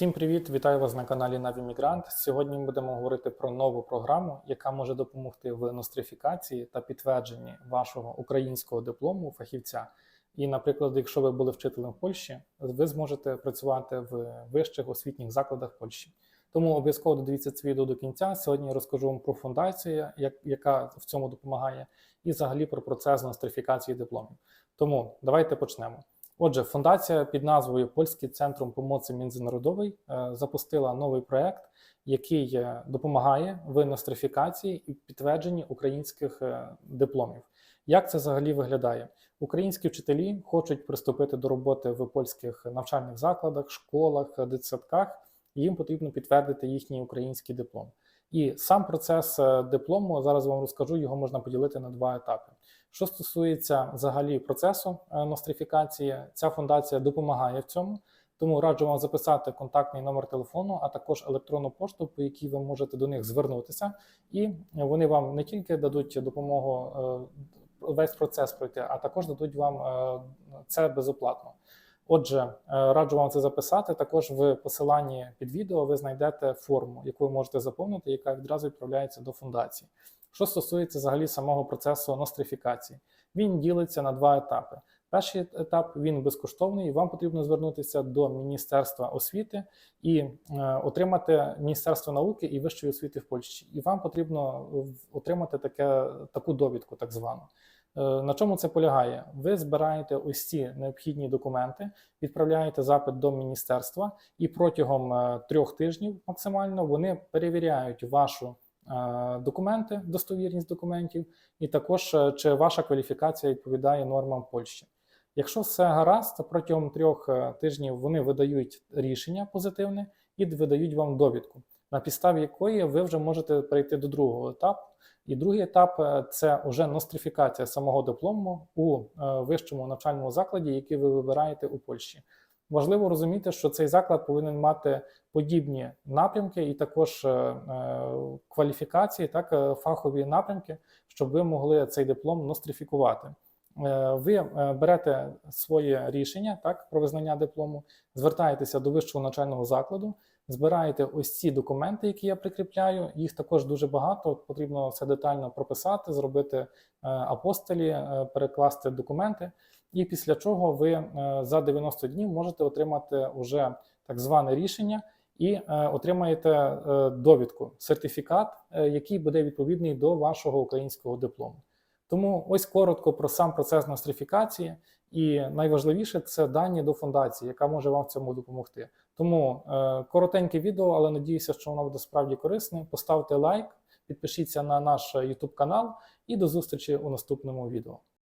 Всім привіт! Вітаю вас на каналі Навімігрант. Сьогодні ми будемо говорити про нову програму, яка може допомогти в нострифікації та підтвердженні вашого українського диплому фахівця. І, наприклад, якщо ви були вчителем в Польщі, ви зможете працювати в вищих освітніх закладах Польщі. Тому обов'язково додивіться це відео до кінця. Сьогодні я розкажу вам про фундацію, яка в цьому допомагає, і взагалі про процес нострифікації дипломів. Тому давайте почнемо. Отже, фундація під назвою Польський центром помоці міжнародовий е, запустила новий проект, який е, допомагає в нострифікації і підтвердженні українських е, дипломів. Як це взагалі виглядає? Українські вчителі хочуть приступити до роботи в польських навчальних закладах, школах, дитсадках, їм потрібно підтвердити їхній український диплом. І сам процес диплому зараз вам розкажу, його можна поділити на два етапи. Що стосується взагалі процесу е, нострифікації, ця фундація допомагає в цьому. Тому раджу вам записати контактний номер телефону, а також електронну пошту, по якій ви можете до них звернутися, і вони вам не тільки дадуть допомогу е, весь процес пройти, а також дадуть вам е, це безоплатно. Отже, раджу вам це записати. Також в посиланні під відео ви знайдете форму, яку ви можете заповнити, яка відразу відправляється до фундації. Що стосується взагалі самого процесу нострифікації, він ділиться на два етапи. Перший етап він безкоштовний, і вам потрібно звернутися до Міністерства освіти і е, отримати Міністерство науки і вищої освіти в Польщі. І вам потрібно отримати таке, таку довідку, так звану. Е, На чому це полягає? Ви збираєте ось ці необхідні документи, відправляєте запит до міністерства, і протягом е, трьох тижнів максимально вони перевіряють вашу документи, достовірність документів, і також е, чи ваша кваліфікація відповідає нормам Польщі. Якщо все гаразд, то протягом трьох е, тижнів вони видають рішення позитивне і видають вам довідку, на підставі якої ви вже можете перейти до другого етапу. І другий етап е, це вже нострифікація самого диплому у е, вищому навчальному закладі, який ви вибираєте у Польщі. Важливо розуміти, що цей заклад повинен мати подібні напрямки і також е, е, кваліфікації, так е, фахові напрямки, щоб ви могли цей диплом нострифікувати. Е, Ви е, берете своє рішення так про визнання диплому, звертаєтеся до вищого навчального закладу, збираєте ось ці документи, які я прикріпляю. Їх також дуже багато. Потрібно все детально прописати, зробити е, апостолі, перекласти документи. І після чого ви за 90 днів можете отримати уже так зване рішення і отримаєте довідку, сертифікат, який буде відповідний до вашого українського диплому. Тому ось коротко про сам процес нострифікації, і найважливіше це дані до фундації, яка може вам в цьому допомогти. Тому е, коротеньке відео, але надіюся, що воно буде справді корисним. Поставте лайк, підпишіться на наш YouTube канал і до зустрічі у наступному відео.